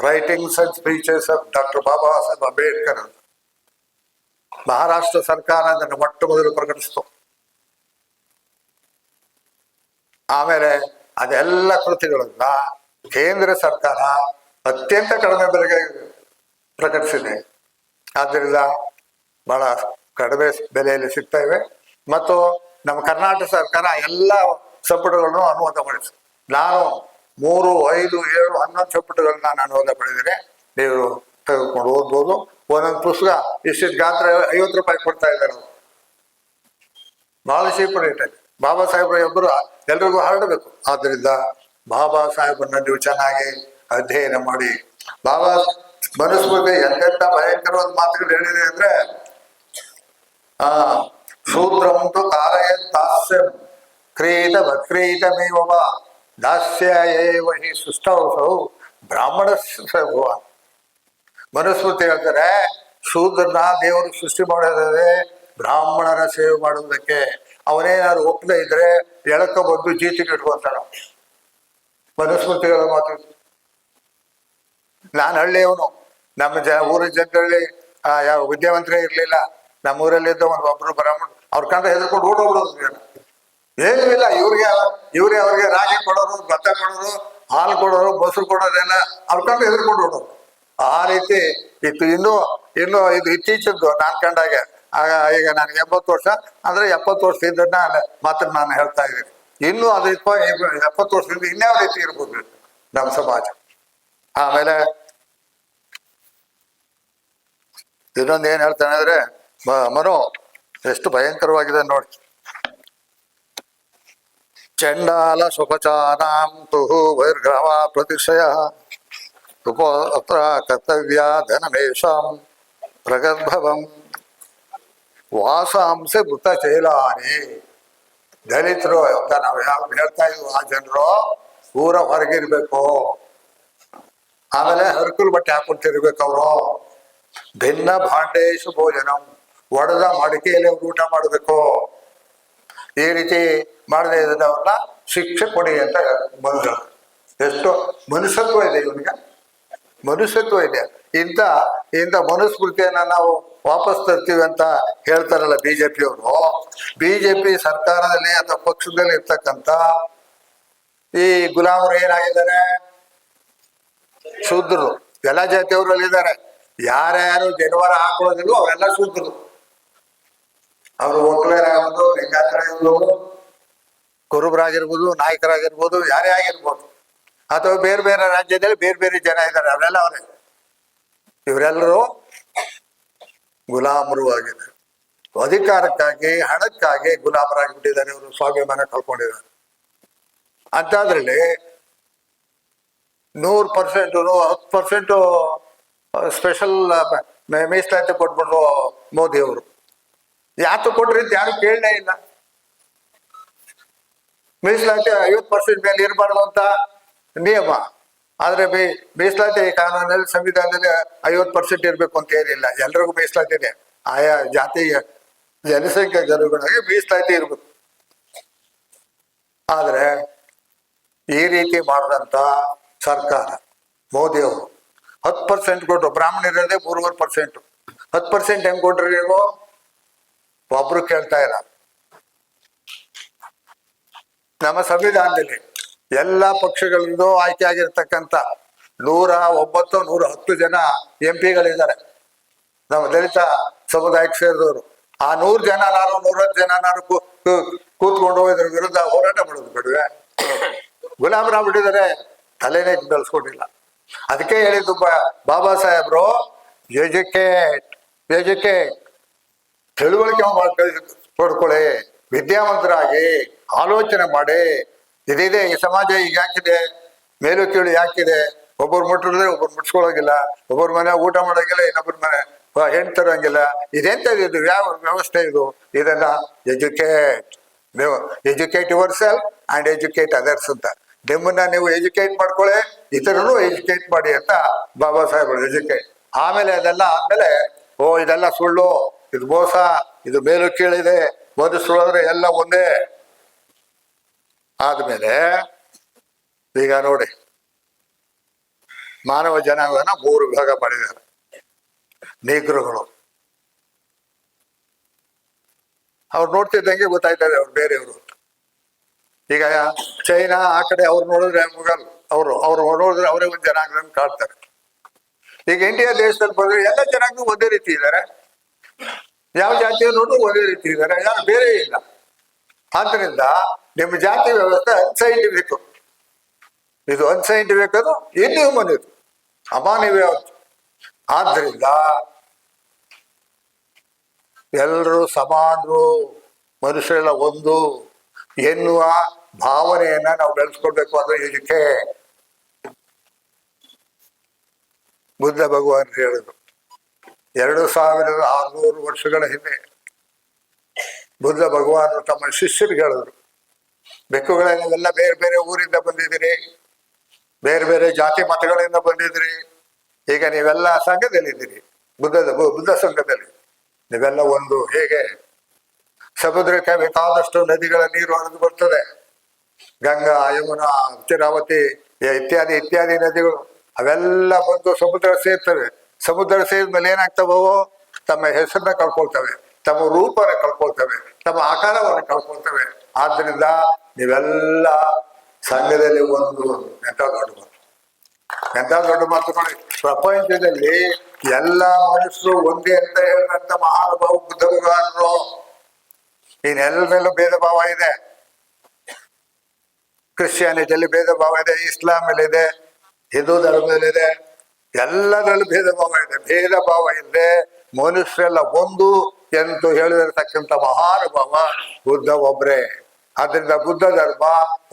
Writings and speeches of doctor Baba Saheb Ambedkar Maharashtra ಸರ್ಕಾರ ಅದನ್ನು ಮೊಟ್ಟ ಮೊದಲು ಪ್ರಕಟಿಸಿತು. ಆಮೇಲೆ ಅದೆಲ್ಲ ಕೃತಿಗಳನ್ನ ಕೇಂದ್ರ ಸರ್ಕಾರ ಅತ್ಯಂತ ಕಡಿಮೆ ಬೆಲೆಗೆ ಪ್ರಕಟಿಸಿದೆ. ಆದ್ದರಿಂದ ಬಹಳ ಕಡಿಮೆ ಬೆಲೆಯಲ್ಲಿ ಸಿಗ್ತಾ ಇವೆ. ಮತ್ತು ನಮ್ಮ ಕರ್ನಾಟಕ ಸರ್ಕಾರ ಎಲ್ಲ ಸಂಪುಟಗಳನ್ನು ಅನುವಾದ ಮಾಡಿದೆ ನಾನು ಮೂರು, ಐದು, ಏಳು, ಹನ್ನೊಂದು ಸಂಪುಟಗಳನ್ನ ನಾನು ಅನುವಾದ ಮಾಡಿದ್ದೇನೆ. ನೀವು ತೆಗೆದುಕೊಂಡು ಓದ್ಬೋದು. ಒಂದೊಂದು ಪುಸ್ತಕ ಇಷ್ಟಿಷ್ಟು ಗಾತ್ರ ಐವತ್ತು ರೂಪಾಯಿ ಕೊಡ್ತಾ ಇದ್ದಾರೆ. ಬಹಳ ಚೀಪ್ ರೇಟ್ ಬಾಬಾ ಸಾಹೇಬ್ರ ಒಬ್ಬರು ಎಲ್ರಿಗೂ ಹರಡಬೇಕು. ಆದ್ರಿಂದ ಬಾಬಾ ಸಾಹೇಬರನ್ನ ನೀವು ಚೆನ್ನಾಗಿ ಅಧ್ಯಯನ ಮಾಡಿ. ಬಾಬಾ ಮನುಸ್ಮೃತಿ ಎಂತೆಂತ ಭಯಂಕರವಾದ ಮಾತುಗಳು ಹೇಳಿದೆ ಅಂದ್ರೆ, ಆ ಉಂಟು ಕಾರಯನ್ ದಾಸ್ಯಂ ಕ್ರೀತ ಮೇವ ದಾಸ್ಯ ಏವ ಹಿ ಸುಷ್ಟೌಸೌ ಬ್ರಾಹ್ಮಣ ಮನುಸ್ಮೃತಿ ಹೇಳ್ತಾರೆ, ಶೂದ್ರನ ದೇವರು ಸೃಷ್ಟಿ ಮಾಡೋದೇ ಬ್ರಾಹ್ಮಣರ ಸೇವೆ ಮಾಡುವುದಕ್ಕೆ ಅವನೇನಾದ್ರು ಒಪ್ಪದೆ ಇದ್ರೆ ಎಳಕ ಬಂದು ಜೀತಿಗೆ ಕಟ್ಕೊಂತಾನ ಮನುಸ್ಮೃತಿಗಳ ಮಾತು. ನಾನು ಹಳ್ಳಿಯವನು. ನಮ್ಮ ಜ ಊರಿನ ಜನರಲ್ಲಿ ಯಾವ ವಿದ್ಯಾವಂತರೇ ಇರ್ಲಿಲ್ಲ. ನಮ್ಮ ಊರಲ್ಲಿದ್ದ ಒಂದು ಒಬ್ರು ಬ್ರಾಹ್ಮಣ ಅವ್ರ ಕಂಡ ಹೆದರ್ಕೊಂಡು ಓಡೋಗ್ಬಿಡೋದು ಏನೂ ಇಲ್ಲ, ಇವ್ರಿಗೆ ಇವ್ರಿಗೆ ಅವ್ರಿಗೆ ರಾಗಿ ಕೊಡೋರು, ಭತ್ತ ಕೊಡೋರು, ಹಾಲು ಕೊಡೋರು, ಮೊಸರು ಕೊಡೋರೆಲ್ಲ ಅವ್ರ ಕಂಡು ಹೆದರ್ಕೊಂಡು ಓಡೋರು ಆ ರೀತಿ ಇತ್ತು. ಇನ್ನು ಇನ್ನು ಇದು ಇತ್ತೀಚಿದ್ದು ನಾನ್ ಕಂಡಾಗೆ ಈಗ ನನಗೆ ಎಂಬತ್ತು ವರ್ಷ, ಅಂದ್ರೆ ಎಪ್ಪತ್ತು ವರ್ಷದಿಂದ ಮಾತ್ರ ನಾನು ಹೇಳ್ತಾ ಇದ್ದೀನಿ. ಇನ್ನು ಅದು ಇಪ್ಪ ಎಪ್ಪತ್ತು ವರ್ಷದಿಂದ ಇನ್ಯಾವ ರೀತಿ ಇರ್ಬೋದು ನಮ್ಮ ಸಮಾಜ? ಆಮೇಲೆ ಇನ್ನೊಂದು ಏನ್ ಹೇಳ್ತಾನೆ ಅಂದ್ರೆ ಮನು, ಎಷ್ಟು ಭಯಂಕರವಾಗಿದೆ ನೋಡಿ. ಚಂಡಾಲ ಸುಪಚಾನಾಂ ತುಹು ಬಹಿರ್ಗ್ರಹ ಪ್ರತಿಶಯ ಉಪ ಅತ್ರ ಕರ್ತವ್ಯ ಧನಮೇಶಾಂ ಪ್ರಗರ್ಭವಂ ವಾಸಾಂಸೆ ಮೃತ ಚೇಲಾನಿ ದಲಿತರು ಅಂತ ನಾವು ಯಾವ ಹೇಳ್ತಾ ಇದ್ವು ಆ ಜನರು ಊರ ಹೊರಗಿರ್ಬೇಕು ಆಮೇಲೆ ಹರ್ಕುಲ್ ಬಟ್ಟೆ ಹಾಕೊಂತಿರ್ಬೇಕು ಅವರು ಭಿನ್ನ ಭಾಂಡೇಶು ಭೋಜನಂ ಒಡೆದ ಮಡಿಕೆಯಲ್ಲಿ ಅವ್ರು ಊಟ ಮಾಡಬೇಕು ಈ ರೀತಿ ಮಾಡದೇ ಇದ್ದವ್ರನ್ನ ಶಿಕ್ಷೆ ಕೊಡಿ ಅಂತ ಬಂದ್ರು. ಎಷ್ಟೋ ಮನುಷ್ಯತ್ವ ಇದೆ ಇವನಿಗೆ. ಮನುಷ್ಯತ್ವ ಇದೆ. ಇಂಥ ಇಂಥ ಮನುಸ್ಮೃತಿಯನ್ನ ನಾವು ವಾಪಸ್ ತರ್ತೀವಿ ಅಂತ ಹೇಳ್ತಾರಲ್ಲ ಬಿಜೆಪಿಯವರು ಬಿಜೆಪಿ ಸರ್ಕಾರದಲ್ಲಿ ಅಥವಾ ಪಕ್ಷದಲ್ಲಿ ಇರ್ತಕ್ಕಂಥ ಈ ಗುಲಾಮರು ಏನಾಗಿದ್ದಾರೆ? ಶೂದ್ರರು. ಎಲ್ಲ ಜಾತಿಯವರಲ್ಲಿ ಇದ್ದಾರೆ. ಯಾರ್ಯಾರು ಜನವರ ಹಾಕೊಳ್ಳೋದಿಲ್ವೋ ಅವೆಲ್ಲ ಶೂದ್ರರು. ಅವರು ಒಕ್ಕಲರಾಗಿರ್ಬೋದು ಲಿಂಗಾಯತರಾಗಿರ್ಬೋದು ಕುರುಬರಾಗಿರ್ಬೋದು, ನಾಯಕರಾಗಿರ್ಬೋದು, ಯಾರೇ ಆಗಿರ್ಬೋದು, ಅಥವಾ ಬೇರೆ ಬೇರೆ ರಾಜ್ಯದಲ್ಲಿ ಬೇರೆ ಬೇರೆ ಜನ ಇದ್ದಾರೆ, ಅವರೆಲ್ಲ ಅವರೇ. ಇವರೆಲ್ಲರೂ ಗುಲಾಮರು ಆಗಿದ್ದಾರೆ. ಅಧಿಕಾರಕ್ಕಾಗಿ, ಹಣಕ್ಕಾಗಿ ಗುಲಾಮರಾಗಿಬಿಟ್ಟಿದ್ದಾರೆ ಇವರು, ಸ್ವಾಭಿಮಾನ ಕಳ್ಕೊಂಡಿದ್ದಾರೆ. ಅಂತಾದ್ರಲ್ಲಿ ನೂರು ಪರ್ಸೆಂಟ್ ಹತ್ತು ಪರ್ಸೆಂಟು ಸ್ಪೆಷಲ್ ಮೀಸಲಾತಿ ಕೊಟ್ಬಿಟ್ರು ಮೋದಿ ಅವರು ಯಾತು ಕೊಟ್ರಿ ಯಾರು ಕೇಳಲೇ ಇಲ್ಲ. ಮೀಸಲಾತಿ ಐವತ್ತು ಪರ್ಸೆಂಟ್ ಮೇಲೆ ಇರಬಾರ್ದು ಅಂತ ನಿಯಮ. ಆದ್ರೆ ಬಿ ಮೀಸಲಾತಿ ಕಾನೂನಲ್ಲಿ ಸಂವಿಧಾನದಲ್ಲಿ ಐವತ್ತು ಪರ್ಸೆಂಟ್ ಇರಬೇಕು ಅಂತ ಏನಿಲ್ಲ. ಎಲ್ರಿಗೂ ಮೀಸಲಾತಿ ಇದೆ. ಆಯಾ ಜಾತಿಗೆ, ಜನಸಂಖ್ಯೆ ಜನಗಳಿಗೆ ಮೀಸಲಾತಿ ಇರ್ಬೇಕು. ಆದ್ರೆ ಈ ರೀತಿ ಮಾಡಿದಂತ ಸರ್ಕಾರ ಮೋದಿಯವರು ಹತ್ತು ಪರ್ಸೆಂಟ್ ಕೊಟ್ರು ಬ್ರಾಹ್ಮಣರದೇ ಮೂರುವರೆ ಪರ್ಸೆಂಟ್. ಹತ್ತು ಪರ್ಸೆಂಟ್ ಹೆಂಗ್ ಕೊಟ್ರಿ ನೀವು? ಒಬ್ರು ಕೇಳ್ತಾ ಇಲ್ಲ ನಮ್ಮ ಸಂವಿಧಾನದಲ್ಲಿ ಎಲ್ಲ ಪಕ್ಷಗಳಿಂದ ಆಯ್ಕೆ ಆಗಿರ್ತಕ್ಕಂಥ ನೂರ ಒಂಬತ್ತು, ನೂರ ಹತ್ತು ಜನ ಎಂ ಪಿಗಳಿದ್ದಾರೆ. ನಮ್ಮ ದಲಿತ ಸಮುದಾಯಕ್ಕೆ ಸೇರಿದವರು. ಆ ನೂರು ಜನ ನಾನು ನೂರತ್ತು ಜನ ನಾನು ಕೂತ್ಕೊಂಡು ಇದ್ರ ವಿರುದ್ಧ ಹೋರಾಟ ಮಾಡೋದು ಬಿಡುವೆ. ಗುಲಾಮರಾವ್ ಬಿಟ್ಟಿದ್ದಾರೆ ತಲೆನೇ ಬೆಳೆಸ್ಕೊಂಡಿಲ್ಲ. ಅದಕ್ಕೆ ಹೇಳಿದ್ದು ಬಾಬಾ ಸಾಹೇಬ್ರು, ಎಜುಕೇಟ್ ಎಜುಕೇಟ್. ತಿಳುವಳಿಕೆ ಮಾಡ್ಕೊಳ್ಳಿ ವಿದ್ಯಾವಂತರಾಗಿ ಆಲೋಚನೆ ಮಾಡಿ, ಇದಿದೆ, ಈ ಸಮಾಜ ಈಗ ಯಾಕಿದೆ? ಮೇಲು ಕೀಳು ಯಾಕಿದೆ? ಒಬ್ಬರು ಮುಟ್ಟಿದ್ರೆ ಒಬ್ಬರು ಮುಟ್ಸ್ಕೊಳಗಿಲ್ಲ ಒಬ್ಬರ ಮನೆ ಊಟ ಮಾಡೋಂಗಿಲ್ಲ, ಇನ್ನೊಬ್ಬರ ಮನೆ ಹೆಣ್ಣು ತರೋಂಗಿಲ್ಲ. ಇದೆಂತ ಇದು? ಯಾವ ವ್ಯವಸ್ಥೆ ಇದು? ಇದೆಲ್ಲ ಎಜುಕೇಟ್. ನೀವು educate yourself and educate others ಅಂತ. ನಿಮ್ಮನ್ನ ನೀವು ಎಜುಕೇಟ್ ಮಾಡ್ಕೊಳ್ಳಿ ಇತರರು ಎಜುಕೇಟ್ ಮಾಡಿ ಅಂತ ಬಾಬಾ ಸಾಹೇಬರು ಎಜುಕೇಟ್. ಆಮೇಲೆ ಅದೆಲ್ಲ ಆಮೇಲೆ ಓ, ಇದೆಲ್ಲ ಸುಳ್ಳು, ಇದು ಮೋಸ, ಇದು ಮೇಲು ಕೀಳಿದೆ ಒಂದು ಸುಳಿದ್ರೆ ಎಲ್ಲ ಒಂದೇ ಆದ್ಮೇಲೆ ಈಗ ನೋಡಿ ಮಾನವ ಜನಾಂಗನ ಮೂರು ವಿಭಾಗ ಮಾಡಿದ್ದಾರೆ. ನೀಗ್ರುಗಳು ಅವ್ರು ನೋಡ್ತಿದ್ದಂಗೆ ಗೊತ್ತಾಯ್ತಾರೆ ಅವ್ರು ಬೇರೆಯವರು ಈಗ ಚೈನಾ ಆ ಕಡೆ ಅವ್ರು ನೋಡಿದ್ರೆ ಮುಗಲ್ ಅವರು, ಅವ್ರು ನೋಡಿದ್ರೆ ಅವರೇ ಒಂದು ಜನಾಂಗ ಕಾಡ್ತಾರೆ ಈಗ ಇಂಡಿಯಾ ದೇಶದಲ್ಲಿ ಬಂದ್ರೆ ಎಲ್ಲ ಜನಾಂಗ ಒಂದೇ ರೀತಿ ಇದ್ದಾರೆ. ಯಾವ ಜಾತಿಯ ನೋಡು ಒಂದೇ ರೀತಿ ಇದ್ದಾರೆ ಯಾರು ಬೇರೆ ಇಲ್ಲ. ಆದ್ರಿಂದ ನಿಮ್ಮ ಜಾತಿ ವ್ಯವಸ್ಥೆ ಅನ್ಸೈಂಟಿಫಿಕ್. ಇದು ಅನ್ಸೈಂಟಿಫಿಕ್ ಅದು ಇನ್ಹ್ಯೂಮನ್ ಇದು. ಅಮಾನವೀಯ ಆದ್ರಿಂದ ಎಲ್ಲರೂ ಸಮಾನರು, ಮನುಷ್ಯರೆಲ್ಲ ಒಂದು ಎನ್ನುವ ಭಾವನೆಯನ್ನ ನಾವು ಬೆಳೆಸ್ಕೊಳ್ಬೇಕು ಅಂದ್ರೆ ಇದಕ್ಕೆ ಬುದ್ಧ ಭಗವಾನ್ ಹೇಳಿದ್ರು. ಎರಡು ಸಾವಿರದ ಆರುನೂರು ವರ್ಷಗಳ ಹಿಂದೆ ಬುದ್ಧ ಭಗವಾನ್ ತಮ್ಮ ಶಿಷ್ಯರಿಗೆ ಹೇಳಿದ್ರು, ಬೆಕ್ಕುಗಳೆಲ್ಲ ಬೇರೆ ಬೇರೆ ಊರಿಂದ ಬಂದಿದ್ದೀರಿ, ಬೇರೆ ಬೇರೆ ಜಾತಿ ಮತಗಳಿಂದ ಬಂದಿದ್ದೀರಿ, ಈಗ ನೀವೆಲ್ಲ ಸಂಘದಲ್ಲಿದ್ದೀರಿ ಬುದ್ಧದ ಬುದ್ಧ ಸಂಘದಲ್ಲಿ. ನೀವೆಲ್ಲ ಒಂದು ಹೇಗೆ ಸಮುದ್ರಕ್ಕೆ ಬೇಕಾದಷ್ಟು ನದಿಗಳ ನೀರು ಹರಿದು ಬರ್ತದೆ, ಗಂಗಾ, ಯಮುನಾ ಚಿರಾವತಿ ಇತ್ಯಾದಿ ಇತ್ಯಾದಿ ನದಿಗಳು, ಅವೆಲ್ಲ ಬಂದು ಸಮುದ್ರ ಸೇರ್ತವೆ. ಸಮುದ್ರ ಸೇರಿದ್ಮೇಲೆ ಏನಾಗ್ತಾವೋ, ತಮ್ಮ ಹೆಸರನ್ನ ಕಳ್ಕೊಳ್ತವೆ, ತಮ್ಮ ರೂಪನ ಕಳ್ಕೊಳ್ತವೆ, ತಮ್ಮ ಆಕಾರವನ್ನು ಕಳ್ಕೊಳ್ತವೆ. ಆದ್ರಿಂದ ನೀವೆಲ್ಲ ಸಂಘದಲ್ಲಿ ಒಂದು ಎಂತ ದೊಡ್ಡ ಮಾತು. ಎಂತ ದೊಡ್ಡ ಮಾತು ನೋಡಿ, ಪ್ರಪಂಚದಲ್ಲಿ ಎಲ್ಲ ಮನುಷ್ಯರು ಒಂದೇ ಅಂತ ಹೇಳಿದಂತ ಮಹಾನುಭಾವ ಬುದ್ಧಗಾರರು ಇನ್ನೆಲ್ಲ ಇನ್ನೆಲ್ಲರಲ್ಲೂ ಭೇದ ಭಾವ ಇದೆ. ಕ್ರಿಶ್ಚಿಯಾನಿಟಿಯಲ್ಲಿ ಭೇದ ಭಾವ ಇದೆ ಇಸ್ಲಾಮಲ್ಲಿ ಇದೆ ಹಿಂದೂ ಧರ್ಮದಲ್ಲಿದೆ. ಎಲ್ಲದರಲ್ಲೂ ಭೇದ ಭಾವ ಇದೆ. ಭೇದ ಭಾವ ಇಲ್ಲದೆ ಮನುಷ್ಯರೆಲ್ಲ ಒಂದು ಎಂದು ಹೇಳಿರತಕ್ಕಂಥ ಮಹಾನುಭಾವ ಬುದ್ಧ ಒಬ್ರೇ. ಆದ್ರಿಂದ ಬುದ್ಧ ಧರ್ಮ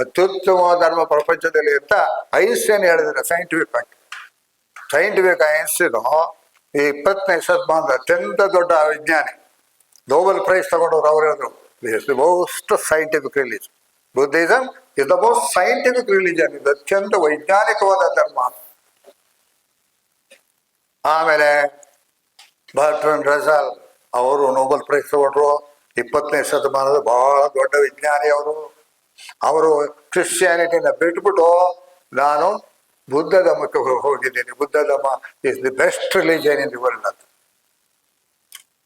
ಅತ್ಯುತ್ತಮ ಧರ್ಮ ಪ್ರಪಂಚದಲ್ಲಿ ಅಂತ ಐನ್ಸ್ಟೈನ್ ಹೇಳಿದ್ರೆ ಸೈಂಟಿಫಿಕ್ ಆಗಿ ಸೈಂಟಿಫಿಕ್ ಐನ್ಸ್ಟೈನ್ ಈ ಇಪ್ಪತ್ತನೇ ಶತಮಾನದ ಅತ್ಯಂತ ದೊಡ್ಡ ವಿಜ್ಞಾನಿ. ನೋಬೆಲ್ ಪ್ರೈಸ್ ತಗೊಂಡವ್ರು ಅವ್ರು ಹೇಳಿದ್ರು. Most scientific religion Buddhism is the most scientific religion ಇದು ಅತ್ಯಂತ ವೈಜ್ಞಾನಿಕವಾದ ಧರ್ಮ. ಆಮೇಲೆ ಬರ್ಟ್ರನ್ ರಸಲ್ ಅವರು ನೋಬೆಲ್ ಪ್ರೈಸ್ ತಗೊಂಡ್ರು. ಇಪ್ಪತ್ತನೇ ಶತಮಾನದ ಬಹಳ ದೊಡ್ಡ ವಿಜ್ಞಾನಿ ಅವರು. ಅವರು ಕ್ರಿಶ್ಚಿಯಾನಿಟಿನ ಬಿಟ್ಬಿಟ್ಟು ನಾನು ಬುದ್ಧ ಧರ್ಮಕ್ಕೆ ಹೋಗಿದ್ದೀನಿ. ಬುದ್ಧ ಧರ್ಮ is the best religion in the world ಅಂತ.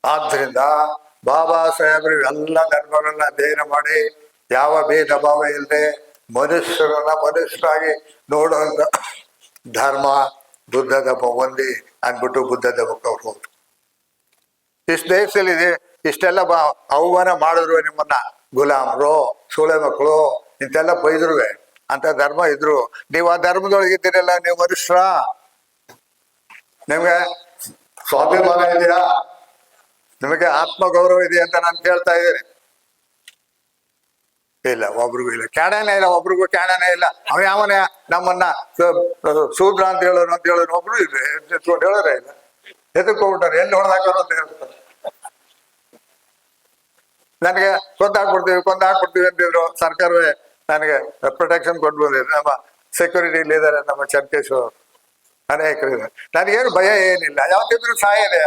ಆದ್ರಿಂದ ಬಾಬಾ ಸಾಹೇಬರು ಎಲ್ಲ ಧರ್ಮಗಳನ್ನ ಅಧ್ಯಯನ ಮಾಡಿ, ಯಾವ ಭೇದ ಭಾವ ಇಲ್ಲದೆ ಮನುಷ್ಯರನ್ನ ಮನುಷ್ಯರಾಗಿ ನೋಡುವಂತ ಧರ್ಮ ಬುದ್ಧ ಧರ್ಮ ಒಂದೇ ಅಂದ್ಬಿಟ್ಟು ಬುದ್ಧ ಧರ್ಮಕ್ಕೆ ಅವ್ರು ಹೋದ್ರು. ಇಷ್ಟು ದೇಶದಲ್ಲಿ ಇಷ್ಟೆಲ್ಲ ಬಾ ಅವಮಾನ ಮಾಡಿದ್ರು ನಿಮ್ಮನ್ನ, ಗುಲಾಮ್ರು, ಸೂಳೆ ಮಕ್ಕಳು, ಇಂತೆಲ್ಲ ಬೈದ್ರು ಅಂತ ಧರ್ಮ ಇದ್ರು. ನೀವು ಆ ಧರ್ಮದೊಳಗೆ ಇದ್ದೀರಲ್ಲ ನೀವು ಮನುಷ್ಯರ ನಿಮ್ಗೆ ಸ್ವಾಭಿಮಾನ ಇದೆಯಾ? ನಿಮಗೆ ಆತ್ಮ ಗೌರವ ಇದೆಯಾ ಅಂತ ನಾನು ಕೇಳ್ತಾ ಇದ್ದೀನಿ. ಇಲ್ಲ, ಒಬ್ರಿಗೂ ಇಲ್ಲ. ಕ್ಯಾಡನೇ ಇಲ್ಲ, ಒಬ್ರಿಗೂ ಕ್ಯಾಡನೇ ಇಲ್ಲ. ಅವ ಯಾವನೇ ನಮ್ಮನ್ನ ಶೂದ್ರ ಅಂತ ಹೇಳೋನು ಅಂತ ಹೇಳೋನು ಒಬ್ರು ಇಲ್ಲ ಹೇಳೋರೇ ಇಲ್ಲ. ಎದಕ್ಕೆ ಹೋಗ್ಬಿಟ್ಟಾರೆ? ಎಲ್ಲಿ ಹೊಡೆದಾಕೋರು ಅಂತ ಹೇಳ್ತಾರೆ. ನನಗೆ ಕೊಂದಾಕ್ಬಿಡ್ತೀವಿ ಕೊಂದಾಕ್ಬಿಡ್ತೀವಿ ಅಂತಿದ್ರು ಸರ್ಕಾರವೇ ನನಗೆ ಪ್ರೊಟೆಕ್ಷನ್ ಕೊಟ್ಟು ಬಂದಿದ್ರು ನಮ್ಮ ಸೆಕ್ಯೂರಿಟಿ ಇದ್ದಾರೆ, ನಮ್ಮ ಚರ್ಕೇಶ್ವರ್ ಅನೇಕರು ನನಗೇನು ಭಯ ಏನಿಲ್ಲ. ಯಾವತ್ತಿದ್ರು ಸಾಯಿದೆ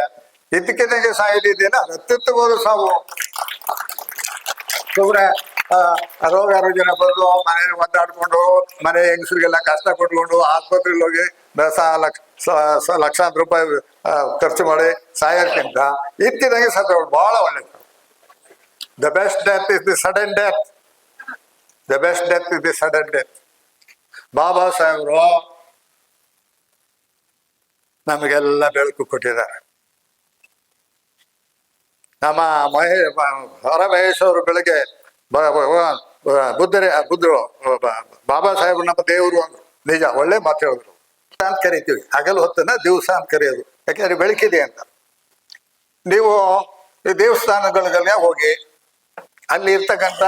ಇದಕ್ಕಿದ್ದಂಗೆ ಸಾಯಿದೆ ಇದೆಯಲ್ಲ ಅತ್ಯುತ್ತಮವಾದ ಸಾವು. ಸುಮ್ಮನೆ ರೋಗ ರುಜಿನ ಬಂದು ಮನೇಲಿ ಒದ್ದಾಡ್ಕೊಂಡು, ಮನೆ ಹೆಂಗಸರಿಗೆಲ್ಲ ಕಷ್ಟ ಕೊಟ್ಕೊಂಡು ಆಸ್ಪತ್ರೆಗೆ ಹೋಗಿ ಲಕ್ಷಾಂತರ ರೂಪಾಯಿ ಖರ್ಚು ಮಾಡಿ ಸಾಯೋಕ್ಕಿಂತ ಇತ್ತಿದಂಗೆ ಸತ್ತೋಳು ಬಹಳ ಒಳ್ಳೇದು. The best death is the sudden death the best death is the sudden death Baba ಸಾಹೇಬರು ನಮಗೆಲ್ಲ ಬೆಳಕು ಕೊಟ್ಟಿದ್ದಾರೆ. ನಮ್ಮ ಮಹೇ ಹೊರ ಮಹೇಶ್ ಅವರು ಬೆಳಗ್ಗೆ ಬ- ಬುದ್ಧರೇ ಬುದ್ಧರು ಬಾಬಾ ಸಾಹೇಬ್ ನಮ್ಮ ದೇವರು ಅಂದ್ರು. ನಿಜ, ಒಳ್ಳೆ ಮಾತು ಹೇಳಿದ್ರು. ಅಂತ ಕರಿತೀವಿ. ಹಗಲು ಹೊತ್ತನ್ನ ದಿವಸ ಅಂತ ಕರೆಯೋದು. ಯಾಕೆಂದ್ರೆ ಬೆಳಕಿದೆ ಅಂತ. ನೀವು ಈ ದೇವಸ್ಥಾನಗಳಿಗೆ ಹೋಗಿ ಅಲ್ಲಿ ಇರ್ತಕ್ಕಂಥ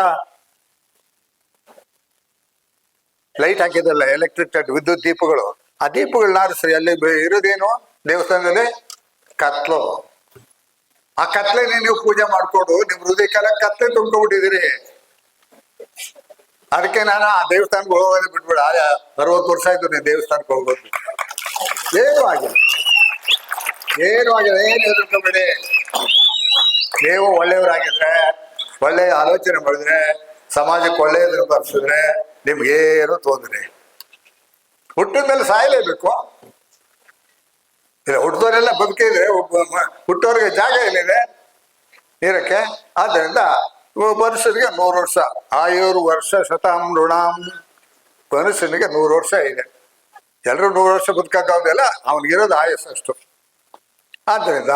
ಲೈಟ್ ಹಾಕಿದಲ್ಲ ಎಲೆಕ್ಟ್ರಿಕ್ ವಿದ್ಯುತ್ ದೀಪಗಳು. ಆ ದೀಪಗಳನ್ನ ಆರಿಸ್ರಿ. ಅಲ್ಲಿ ಇರೋದೇನು? ದೇವಸ್ಥಾನದಲ್ಲಿ ಕತ್ಲು. ಆ ಕತ್ಲೆನೇ ನೀವು ಪೂಜೆ ಮಾಡಿಕೊಂಡು ನಿಮ್ ಕಾಲ ಕತ್ಲೆ ತುಂಬ್ಕೊಂಡ್ಬಿಟ್ಟಿದ್ದೀರಿ. ಅದಕ್ಕೆ ನಾನು ಆ ದೇವಸ್ಥಾನಕ್ಕೆ ಹೋಗೋದೇ ಬಿಟ್ಬಿಡ. ಅರವತ್ತು ವರ್ಷ ಆಯ್ತು ನೀನು ದೇವಸ್ಥಾನಕ್ಕೆ ಹೋಗೋದು. ಏನು ಆಗಿಲ್ಲ. ಏನು ಆಗಿಲ್ಲ. ಏನು ಹೆದರ್ಕೊಬೇಡಿ ನೀವು ಒಳ್ಳೆಯವರಾಗಿದ್ರೆ, ಒಳ್ಳೆ ಆಲೋಚನೆ ಮಾಡಿದ್ರೆ, ಸಮಾಜಕ್ಕೆ ಒಳ್ಳೆಯದನ್ನು ತರಿಸಿದ್ರೆ ನಿಮ್ಗೇನು ತೊಂದರೆ ಹುಟ್ಟಿದ ಮೇಲೆ ಸಾಯಲೇಬೇಕು. ಇಲ್ಲ, ಹುಟ್ಟಿದವರೆಲ್ಲ ಬದುಕಿದ್ರೆ ಹುಟ್ಟೋರಿಗೆ ಜಾಗ ಎಲ್ಲಿದೆ ಇರಕ್ಕೆ. ಆದ್ದರಿಂದ ಮನುಷ್ಯನಿಗೆ ನೂರು ವರ್ಷ. ಆಯೂರು ವರ್ಷ ಶತಾಂ ಋಣಾಂ. ಮನುಷ್ಯನಿಗೆ ನೂರು ವರ್ಷ ಇದೆ. ಎಲ್ಲರೂ ನೂರು ವರ್ಷ ಬದುಕಕ್ಕಾಗೋದಿಲ್ಲ, ಅವನಿಗಿರೋದು ಆಯಸ್ಸು ಅಷ್ಟು. ಆದ್ದರಿಂದ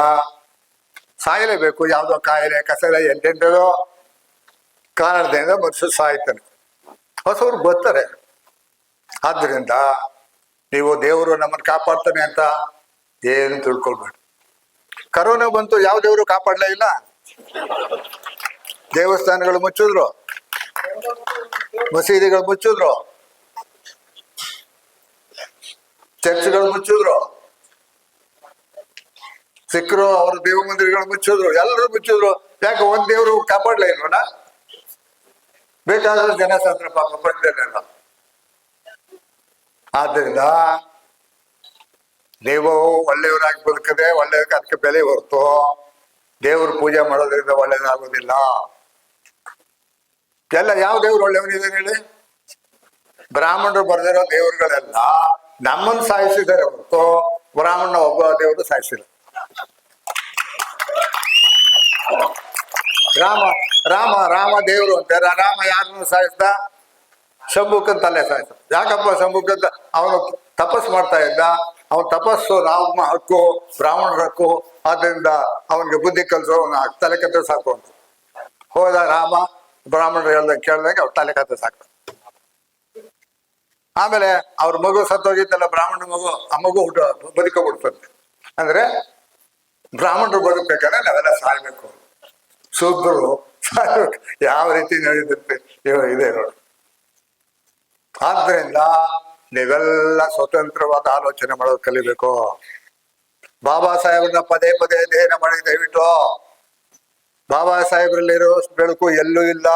ಸಾಯಲೇಬೇಕು, ಯಾವುದೋ ಕಾಯಿಲೆ ಕಸಲೆ ಎಂಟೆಂಟೋ ಕಾರಣದಿಂದ ಮನುಷ್ಯ ಸಾಯ್ತಾನೆ. ಹೊಸವ್ರು ಬರ್ತಾರೆ ಆದ್ದರಿಂದ ನೀವು ದೇವರು ನಮ್ಮನ್ನು ಕಾಪಾಡ್ತಾನೆ ಅಂತ ಏನು ತಿಳ್ಕೊಳ್ಬೇಡಿ. ಕರೋನಾ ಬಂತು, ಯಾವ ದೇವರು ಕಾಪಾಡಲೇ ಇಲ್ಲ? ದೇವಸ್ಥಾನಗಳು ಮುಚ್ಚಿದ್ರು. ಮಸೀದಿಗಳು ಮುಚ್ಚಿದ್ರು. ಚರ್ಚ್ಗಳು ಮುಚ್ಚಿದ್ರು. ಸಿಕ್ಕರು ಅವ್ರ ದೇವ ಮಂದಿರಗಳು ಮುಚ್ಚಿದ್ರು. ಎಲ್ಲರೂ ಮುಚ್ಚಿದ್ರು. ಯಾಕೆ ಒಂದ್ ದೇವರು ಕಾಪಾಡ್ಲ ಇಲ್ವಣ ಬೇಕಾದ್ರೆ ಜನ ಸಾತ್ರ ಪಾಪ ಬಂದಿರಲಿಲ್ಲ ಆದ್ದರಿಂದ ನೀವು ಒಳ್ಳೆಯವರಾಗಿ ಬದುಕದೆ ಒಳ್ಳೆಯದಕ್ಕೆ ಅದಕ್ಕೆ ಬೆಲೆ ಹೊರತು. ದೇವ್ರ ಪೂಜೆ ಮಾಡೋದ್ರಿಂದ ಒಳ್ಳೇದಾಗೋದಿಲ್ಲ. ಎಲ್ಲ ಯಾವ ದೇವ್ರು ಒಳ್ಳೆಯವನಿದೆ ಹೇಳಿ? ಬ್ರಾಹ್ಮಣರು ಬರೆದಿರೋ ದೇವರುಗಳೆಲ್ಲ ನಮ್ಮನ್ನು ಸಾಯಿಸಿದ್ದಾರೆ ಹೊರತು ಬ್ರಾಹ್ಮಣ ಒಬ್ಬ ದೇವರು ಸಾಯಿಸಿಲ್ಲ. ರಾಮ ರಾಮ ರಾಮ ದೇವರು ಅಂತ. ರಾಮ ಯಾರನ್ನು ಸಾಯಿಸ್ದ? ತಲೆ ಸಾಯಿಸ ಯಾಕಪ್ಪ ಶಂಭುಕಂತ ಅವನು ತಪಸ್ ಮಾಡ್ತಾ ಇದ್ದ. ಅವನ ತಪಸ್ಸು ರಾಮ ಹಕ್ಕು, ಬ್ರಾಹ್ಮಣರ ಹಕ್ಕು. ಆದ್ರಿಂದ ಅವನಿಗೆ ಬುದ್ಧಿ ಕಲಿಸೋ ಅವನ ತಲೆ ಕತ್ತೆ ಸಾಕು ಅಂತ. ಹೋದ ರಾಮ ಬ್ರಾಹ್ಮಣರು ಹೇಳ್ದ ಕೇಳ್ದಂಗೆ ಅವ್ರ ತಲೆ ಕತ್ತೆ ಸಾಕು ಆಮೇಲೆ ಅವ್ರ ಮಗು ಸತ್ತೋಗಿದ್ದಲ್ಲ ಬ್ರಾಹ್ಮಣ ಮಗು, ಆ ಮಗು ಹುಟ್ಟು ಬದುಕೋಬಿಡ್ತಂತೆ ಅಂದ್ರೆ ಬ್ರಾಹ್ಮಣರು ಬದುಕಬೇಕಾದ್ರೆ ನಾವೆಲ್ಲ ಸಾಯ್ಬೇಕು. ಶೂದ್ರರು ಯಾವ ರೀತಿ ನಡೆಯುತ್ತೆ? ಇದೆ ನೋಡಿ. ಆದ್ರಿಂದ ನೀವೆಲ್ಲ ಸ್ವತಂತ್ರವಾದ ಆಲೋಚನೆ ಮಾಡೋದು ಕಲಿಬೇಕು. ಬಾಬಾ ಸಾಹೇಬ್ರನ್ನ ಪದೇ ಪದೇ ಅಧ್ಯಯನ ಮಾಡಿ ದಯವಿಟ್ಟು ಬಾಬಾ ಸಾಹೇಬ್ರಲ್ಲಿರೋ ಬೆಳಕು ಎಲ್ಲೂ ಇಲ್ಲ.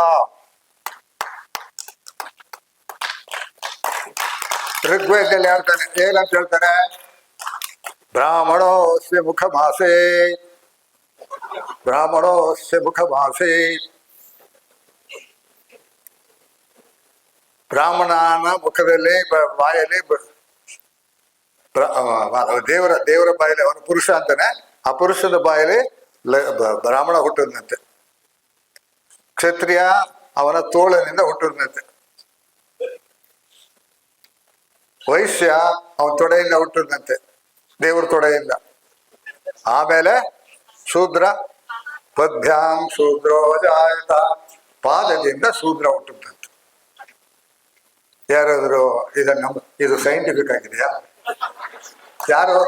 ಋಗ್ವೇದದಲ್ಲಿ ಹೇಳ್ತಾನೆ ಏನಂತ ಹೇಳ್ತಾನೆ ಬ್ರಾಹ್ಮಣೋಸ್ಯ ಮುಖ ಮಾಸೆ ಬ್ರಾಹ್ಮಣೋಸ್ಯ ಮುಖ ಮಾಸೆ ಬ್ರಾಹ್ಮಣನ ಮುಖದಲ್ಲಿ ಬಾಯಲ್ಲಿ ದೇವರ ದೇವರ ಬಾಯಲ್ಲಿ ಅವನು ಪುರುಷ ಅಂತಾನೆ. ಆ ಪುರುಷನ ಬಾಯಲ್ಲಿ ಬ್ರಾಹ್ಮಣ ಹುಟ್ಟಿದಂತೆ ಕ್ಷತ್ರಿಯ ಅವನ ತೋಳನಿಂದ ಹುಟ್ಟಿದಂತೆ ವೈಶ್ಯ ಅವನ ತೊಡೆಯಿಂದ ಹುಟ್ಟಿದಂತೆ ದೇವ್ರ ತೊಡೆಯಿಂದ. ಆಮೇಲೆ ಶೂದ್ರ ಪದ್ಭ್ಯಾಂ ಶೂದ್ರೋ ಜಾಯತ, ಪಾದದಿಂದ ಶೂದ್ರ ಹುಟ್ಟಿದಂತೆ ಯಾರಾದ್ರು ಇದನ್ನ, ಇದು ಸೈಂಟಿಫಿಕ್ ಆಗಿದೆಯಾ? ಯಾರು?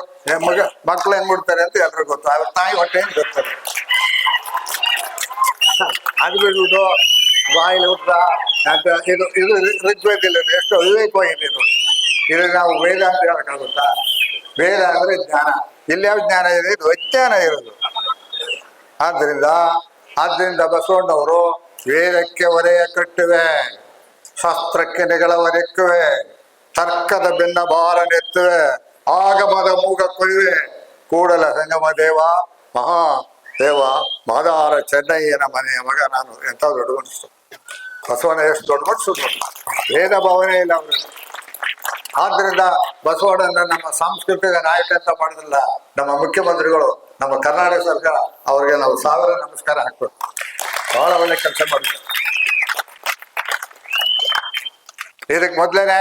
ಮಗ, ಮಕ್ಳು ಹೆಂಗ್ ಬಿಡ್ತಾರೆ ಅಂತ ಎಲ್ರಿಗೂ ಗೊತ್ತು. ಅವ್ರ ತಾಯಿ ಹೊಟ್ಟೆ ಏನ್ ಗೊತ್ತಾರೆ ಅದು ಬಿಡುವುದು ಬಾಯಿಲ್ ಊಟ ಅಂತ ಇದು ಇದು ಋಗ್ವೇದಿಲ್ಲ ಎಷ್ಟು ವಿವೇಕವಾಗಿದೆ ನೋಡಿ. ಇದು ನಾವು ವೇದ ಅಂತ ಹೇಳಕ್ಕಾಗುತ್ತಾ? ವೇದ ಅಂದ್ರೆ ಜ್ಞಾನ. ಇಲ್ಲಿ ಯಾವ ಜ್ಞಾನ ಇದೆ? ಇದು ಅಜ್ಞಾನ ಇರೋದು. ಆದ್ರಿಂದ ಆದ್ರಿಂದ ಬಸವಣ್ಣವರು ವೇದಕ್ಕೆ ಒರೆಯ ಕಟ್ಟುವೆ, ಶಾಸ್ತ್ರಕ್ಕೆ ನೆಗಳ ಒರೆಕ್ಕುವೆ, ತರ್ಕದ ಬೆನ್ನ ಭಾರ ನೆತ್ತುವೆ ಆಗಮದ ಮೂಗ ಕೊಯ್ಯುವೆ ಕೂಡಲ ಸಂಗಮ ದೇವ, ಮಹಾ ದೇವ, ಮಾದಾರ ಚೆನ್ನಯ್ಯನ ಮನೆಯ ಮಗ ನಾನು. ಎಂತ ದೊಡ್ಡ ಮನುಷ್ಯ. ಬಸವನ ಎಷ್ಟು ದೊಡ್ಡ ಮನುಷ್ಯ ದೊಡ್ಡ ಭೇದ ಭಾವನೆ ಇಲ್ಲ ಅವರು ಆದ್ರಿಂದ ಬಸವಣ್ಣನ ನಮ್ಮ ಸಾಂಸ್ಕೃತಿಕ ನಾಯಕ ಅಂತ ಮಾಡಿದ್ರಲ್ಲ ನಮ್ಮ ಮುಖ್ಯಮಂತ್ರಿಗಳು, ನಮ್ಮ ಕರ್ನಾಟಕ ಸರ್ಕಾರ, ಅವ್ರಿಗೆ ನಾವು ಸಾವಿರ ನಮಸ್ಕಾರ ಹಾಕ್ಬೇಕು. ಬಹಳ ಒಳ್ಳೆ ಕೆಲಸ ಮಾಡಿದ್ರು ಇದಕ್ಕೆ ಮೊದ್ಲೇನೆ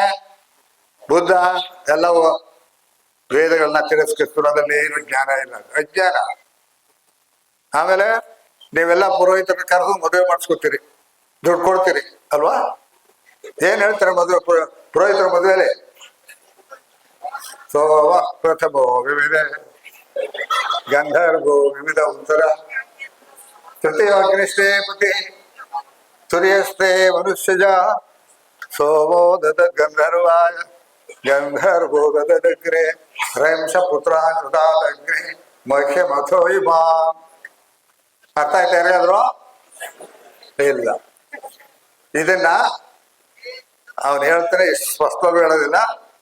ಬುದ್ಧ ಎಲ್ಲವೂ ವೇದಗಳನ್ನ ತಿರಸ್ಕರಿಸ್ತಾರೆ ಅದ್ರಲ್ಲಿ ಏನು ಜ್ಞಾನ ಇಲ್ಲ. ಅಜ್ಞಾನ. ಆಮೇಲೆ ನೀವೆಲ್ಲ ಪುರೋಹಿತರ ಕರೆದು ಮದುವೆ ಮಾಡಿಸ್ಕೊತೀರಿ. ದುಡ್ಡು ಕೊಡ್ತೀರಿ, ಅಲ್ವಾ? ಏನ್ ಹೇಳ್ತಾರೆ ಮದುವೆ ಪುರ- ಪುರೋಹಿತರ ಮದುವೆಲಿ? ಸೋವ ಪ್ರಥಮ ವಿವಿಧ ಗಂಧರ್ವೋ ವಿವಿಧ ಉತ್ತರ. ತೃತೀಯಾಗ್ನಿಷ್ಟೇ ಪತಿ. ತುರ್ಯಸ್ತೆ ಮನುಷ್ಯಜ. ಸೋಮೋ ದದ ಗಂಧರ್ವಾಯ. ಗಂಧರ್ವೋ ದದಗ್ರೆ ರಂಶ ಪುತ್ರಾಗ್ರೆ ಮಹ್ಯ ಮಥೋ ಇಮಾ ಅರ್ಥ ಆಯ್ತಾ ಯಾರಿಗಾದ್ರು ಇಲ್ಲ. ಇದನ್ನ ಅವನು ಹೇಳ್ತಾನೆ ಸ್ಪಷ್ಟವಾಗಿ ಹೇಳೋದಿಲ್ಲ.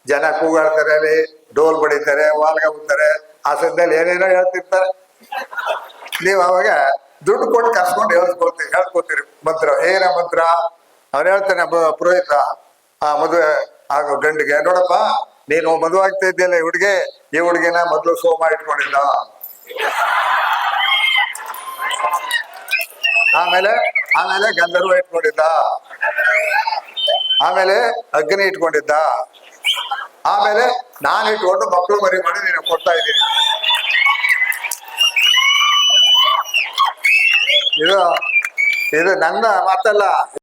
ಜನ ಕೂಗಾಡ್ತಾರೆ ಅಲ್ಲಿ, ಡೋಲ್ ಬಡಿತಾರೆ, ವಾಲ್ಗ ಉತ್ತಾರೆ ಆ ಏನೇನೋ ಹೇಳ್ತಿರ್ತಾರೆ. ನೀವು ಅವಾಗ ದುಡ್ಡು ಕೊಟ್ಟು ಕರ್ಸ್ಕೊಂಡು ಹೇಳ್ಕೊಳ್ತೀರಿ ಹೇಳ್ಕೊತೀರಿ ಮಂತ್ರ. ಏನ ಮಂತ್ರ? ಅವ್ನು ಹೇಳ್ತಾನೆ ಪುರೋಹಿತ, ಆ ಮದುವೆ ಆಗೋ ಗಂಡಿಗೆ, ನೋಡಪ್ಪ, ನೀನು ಮದುವೆ ಆಗ್ತಾ ಇದ್ದಿಲ್ಲ ಈ ಹುಡುಗಿ, ಈ ಹುಡುಗಿನ ಮೊದಲು ಸೋಮ ಇಟ್ಕೊಂಡಿದ್ದ ಆಮೇಲೆ ಆಮೇಲೆ ಗಂಧರ್ವ ಇಟ್ಕೊಂಡಿದ್ದ. ಆಮೇಲೆ ಅಗ್ನಿ ಇಟ್ಕೊಂಡಿದ್ದ. ಆಮೇಲೆ ನಾನು ಇಟ್ಕೊಂಡು ಮಕ್ಕಳು ಮರಿ ಮಾಡಿ ನೀನು ಕೊಡ್ತಾ ಇದ್ದೀನಿ. ಇದು ಇದು ನನ್ನ ಮಾತಲ್ಲ.